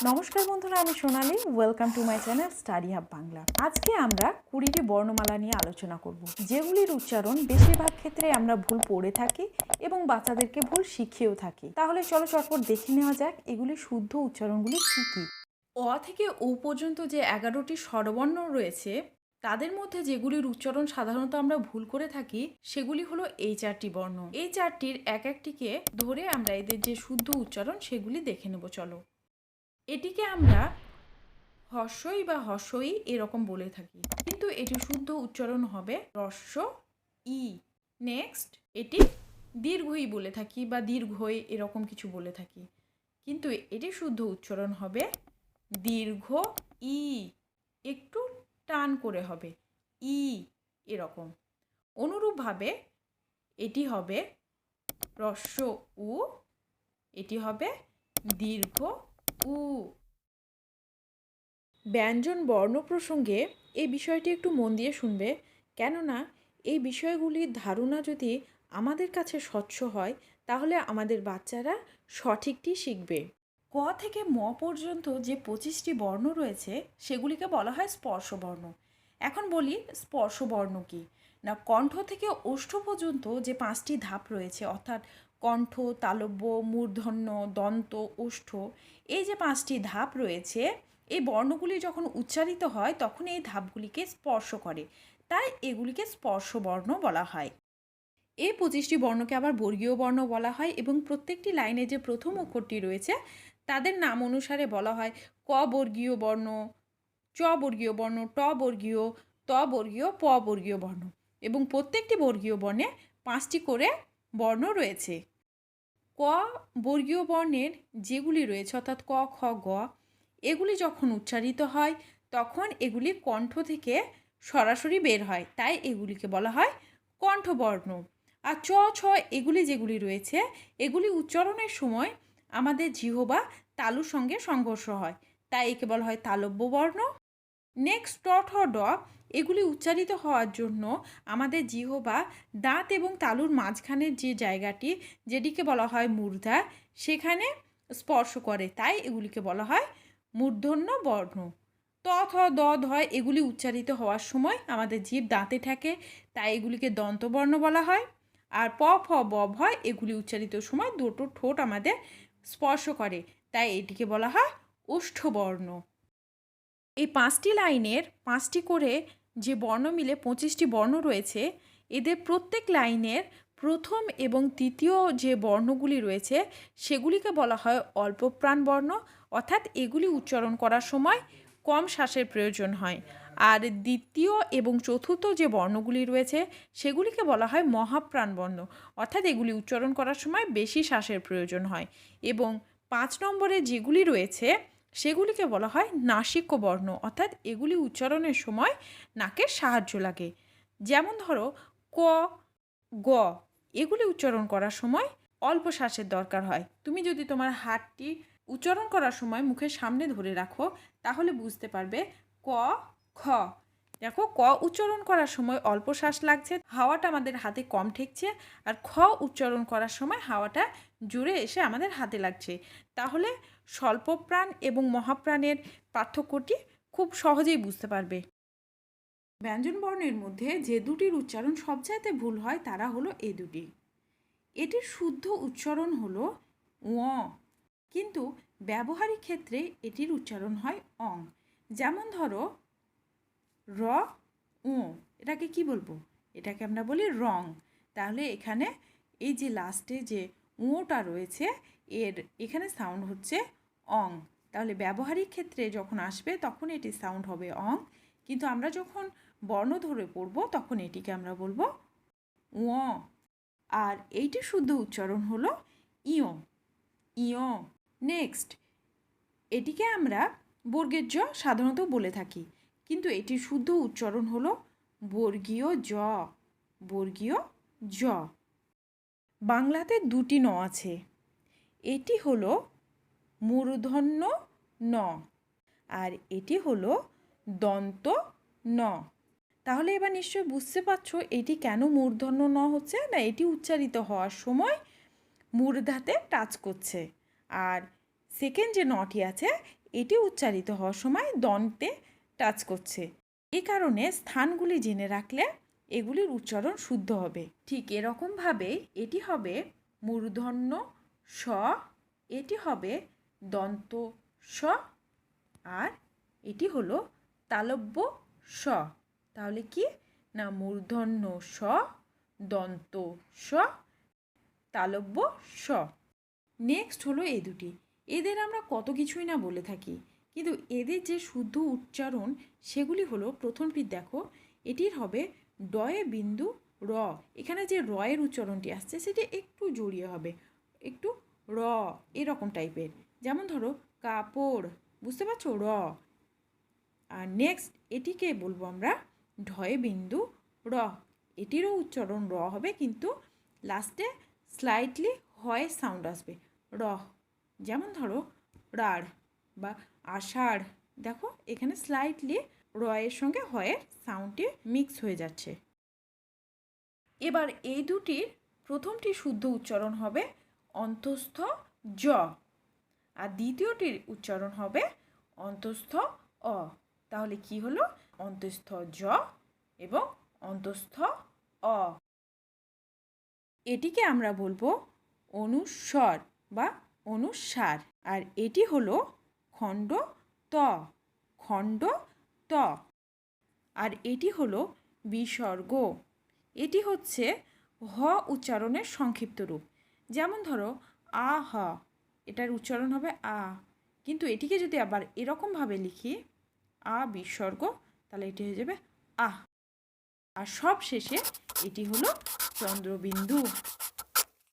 নমস্কার বন্ধুরা, আমি Sonali. Welcome to my channel study hub Bangla আজকে আমরা কুড়িটি বর্ণমালা নিয়ে আলোচনা করব, যেগুলির উচ্চারণ বেশিরভাগ ক্ষেত্রে আমরা ভুল পড়ে থাকি এবং বাচ্চাদেরকে ভুল শিখিয়েও থাকি। তাহলে চলো চটপট দেখে নেওয়া যাক এগুলি শুদ্ধ উচ্চারণগুলি কী কী। অ থেকে ও পর্যন্ত যে এগারোটি স্বরবর্ণ রয়েছে, তাদের মধ্যে যেগুলির উচ্চারণ সাধারণত আমরা ভুল করে থাকি, সেগুলি হলো এই চারটি বর্ণ। এই চারটির এক একটিকে ধরে আমরা এদের যে শুদ্ধ উচ্চারণ, সেগুলি দেখে নেব, চলো। এটিকে আমরা হর্ষই বা হর্ষই এরকম বলে থাকি। কিন্তু এটি শুদ্ধ উচ্চারণ হবে রস্য ই। নেক্সট এটি দীর্ঘই বলে থাকি বা দীর্ঘই এরকম কিছু বলে থাকি। কিন্তু এটি শুদ্ধ উচ্চারণ হবে দীর্ঘ ই। একটু টান করে হবে ই এরকম। অনুরূপভাবে এটি হবে রস্য উ, এটি হবে দীর্ঘ উ। ব্যঞ্জন বর্ণ প্রসঙ্গে এই বিষয়টি একটু মন দিয়ে শুনবে। কেননা, এই বিষয়গুলির ধারণা যদি আমাদের কাছে স্বচ্ছ হয়, তাহলে আমাদের বাচ্চারা সঠিকটি শিখবে। ক থেকে ম পর্যন্ত যে পঁচিশটি বর্ণ রয়েছে, সেগুলিকে বলা হয় স্পর্শবর্ণ। এখন বলি, স্পর্শবর্ণ কী? না, কণ্ঠ থেকে ওষ্ঠ পর্যন্ত যে পাঁচটি ধাপ রয়েছে, অর্থাৎ কণ্ঠ, তালব্য, মূর্ধন্য, দন্ত ওষ্ঠ এই যে পাঁচটি ধাপ রয়েছে, এই বর্ণগুলি যখন উচ্চারিত হয়, তখন এই ধাপগুলিকে স্পর্শ করে। তাই এগুলিকে স্পর্শ বর্ণ বলা হয়। এই পঁচিশটি বর্ণকে আবার বর্গীয় বর্ণ বলা হয় এবং প্রত্যেকটি লাইনে যে প্রথম অক্ষরটি রয়েছে, তাদের নাম অনুসারে বলা হয় ক বর্গীয় বর্ণ চ বর্গীয় বর্ণ ট বর্গীয় ত বর্গীয় প বর্গীয় বর্ণ। এবং প্রত্যেকটি বর্গীয় বর্ণে পাঁচটি করে বর্ণ রয়েছে। ক বর্গীয় বর্ণের যেগুলি রয়েছে, অর্থাৎ ক, খ, গ, এগুলি যখন উচ্চারিত হয়, তখন এগুলি কণ্ঠ থেকে সরাসরি বের হয়। তাই এগুলিকে বলা হয় কণ্ঠবর্ণ। আর চ, ছ, এগুলি যেগুলি রয়েছে, এগুলি উচ্চারণের সময় আমাদের জিহবা তালুর সঙ্গে সংঘর্ষ হয়। তাই একে বলা হয় তালব্য বর্ণ নেক্সট ট ঠ ড এগুলি উচ্চারিত হওয়ার জন্য আমাদের জিহবা দাঁত এবং তালুর মাঝখানের যে জায়গাটি, যেটিকে বলা হয় মূর্ধা সেখানে স্পর্শ করে। তাই এগুলিকে বলা হয় মূর্ধন্য বর্ণ। ত থ দ ধ এগুলি উচ্চারিত হওয়ার সময় আমাদের জীব দাঁতে থাকে, তাই এগুলিকে দন্তবর্ণ বলা হয়। আর প, ফ, ব, ভ এগুলি উচ্চারিত সময় দুটো ঠোঁট আমাদের স্পর্শ করে। তাই এটিকে বলা হয় ওষ্ঠবর্ণ। এই পাঁচটি লাইনের পাঁচটি করে যে বর্ণ মিলে পঁচিশটি বর্ণ রয়েছে, এদের প্রত্যেক লাইনের প্রথম এবং তৃতীয় যে বর্ণগুলি রয়েছে, সেগুলিকে বলা হয় অল্প প্রাণ বর্ণ। অর্থাৎ এগুলি উচ্চারণ করার সময় কম শ্বাসের প্রয়োজন হয়। আর দ্বিতীয় এবং চতুর্থ যে বর্ণগুলি রয়েছে, সেগুলিকে বলা হয় মহাপ্রাণ বর্ণ। অর্থাৎ এগুলি উচ্চারণ করার সময় বেশি শ্বাসের প্রয়োজন হয়। এবং পাঁচ নম্বরে যেগুলি রয়েছে সেগুলিকে বলা হয় নাসিক্য বর্ণ অর্থাৎ এগুলি উচ্চারণের সময় নাকের সাহায্য লাগে। যেমন ধরো, ক, গ, এগুলি উচ্চারণ করার সময় অল্প শ্বাসের দরকার হয়। তুমি যদি তোমার হাতটি উচ্চারণ করার সময় মুখের সামনে ধরে রাখো, তাহলে বুঝতে পারবে ক, খ। দেখো, ক উচ্চারণ করার সময় অল্প শ্বাস লাগছে, হাওয়াটা আমাদের হাতে কম ঠেকছে আর খ উচ্চারণ করার সময় হাওয়াটা জুড়ে এসে আমাদের হাতে লাগছে। তাহলে স্বল্প প্রাণ এবং মহাপ্রাণের পার্থক্যটি খুব সহজেই বুঝতে পারবে। ব্যঞ্জন বর্ণের মধ্যে যে দুটির উচ্চারণ সবচাইতে ভুল হয় তারা হলো এ দুটি। এটির শুদ্ধ উচ্চারণ হলো ও কিন্তু ব্যবহারিক ক্ষেত্রে এটির উচ্চারণ হয় অং। যেমন ধরো র উ এটাকে কি বলব? এটাকে আমরা বলি রং। তাহলে এখানে এই যে লাস্টে যে উঁটা রয়েছে, এর এখানে সাউন্ড হচ্ছে অং। তাহলে ব্যবহারিক ক্ষেত্রে যখন আসবে, তখন এটি সাউন্ড হবে অং। কিন্তু আমরা যখন বর্ণ ধরে পড়ব, তখন এটিকে আমরা বলব উ আর এইটি শুদ্ধ উচ্চারণ হলো ইয়। ইয়। নেক্সট এটিকে আমরা বর্গের জ সাধারণত বলে থাকি। কিন্তু এটির শুদ্ধ উচ্চারণ হলো বর্গীয় জ বর্গীয় জ। বাংলাতে দুটি ন আছে। এটি হলো মূর্ধন্য ন আর এটি হলো দন্ত ন। তাহলে এবার নিশ্চয়ই বুঝতে পারছ এটি কেন মূর্ধন্য ন হচ্ছে না এটি উচ্চারিত হওয়ার সময় মূর্ধাতে টাচ করছে। আর সেকেন্ড যে নটি আছে, এটি উচ্চারিত হওয়ার সময় দন্তে টাচ করছে। এ কারণে স্থানগুলি জেনে রাখলে এগুলির উচ্চারণ শুদ্ধ হবে। ঠিক এরকমভাবে এটি হবে মূর্ধন্য স, এটি হবে দন্ত স, আর এটি হলো তালব্য স। তাহলে কি? না, মূর্ধন্য স, দন্ত স, তালব্য স। নেক্সট হলো এ দুটি। এদের আমরা কত কিছুই না বলে থাকি। কিন্তু এদের যে শুদ্ধ উচ্চারণ, সেগুলি হলো, প্রথমটি দেখো, এটির হবে ডয়ে বিন্দু র। এখানে যে রয়ের উচ্চারণটি আসছে, সেটি একটু জড়িয়ে হবে, একটু র, এরকম টাইপের। যেমন ধরো, কাপড়, বুঝতে পারছ? র। আর নেক্সট এটিকে বলব আমরা ঢয়ে বিন্দু র। এটিরও উচ্চারণ র হবে, কিন্তু লাস্টে স্লাইটলি হয় সাউন্ড আসবে, র। যেমন ধরো রাড় বা আষাঢ়, দেখো এখানে স্লাইটলি রয়ের সঙ্গে হয়ের সাউন্ডটি মিক্স হয়ে যাচ্ছে। এবার এই দুটির প্রথমটি শুদ্ধ উচ্চারণ হবে অন্তস্থ জ, আর দ্বিতীয়টির উচ্চারণ হবে অন্তস্থ অ। তাহলে কি হলো? অন্তস্থ জ এবং অন্তস্থ অ। এটিকে আমরা বলব অনুস্বর বা অনুসার। আর এটি হলো খণ্ড ত খণ্ড ত। আর এটি হলো বিসর্গ। এটি হচ্ছে হ উচ্চারণের সংক্ষিপ্ত রূপ। যেমন ধরো, আ, হ। এটার উচ্চারণ হবে আ। কিন্তু এটিকে যদি আবার এরকমভাবে লিখি, আ বিসর্গ, তাহলে এটি হয়ে যাবে আহ আর সব শেষে এটি হলো চন্দ্রবিন্দু।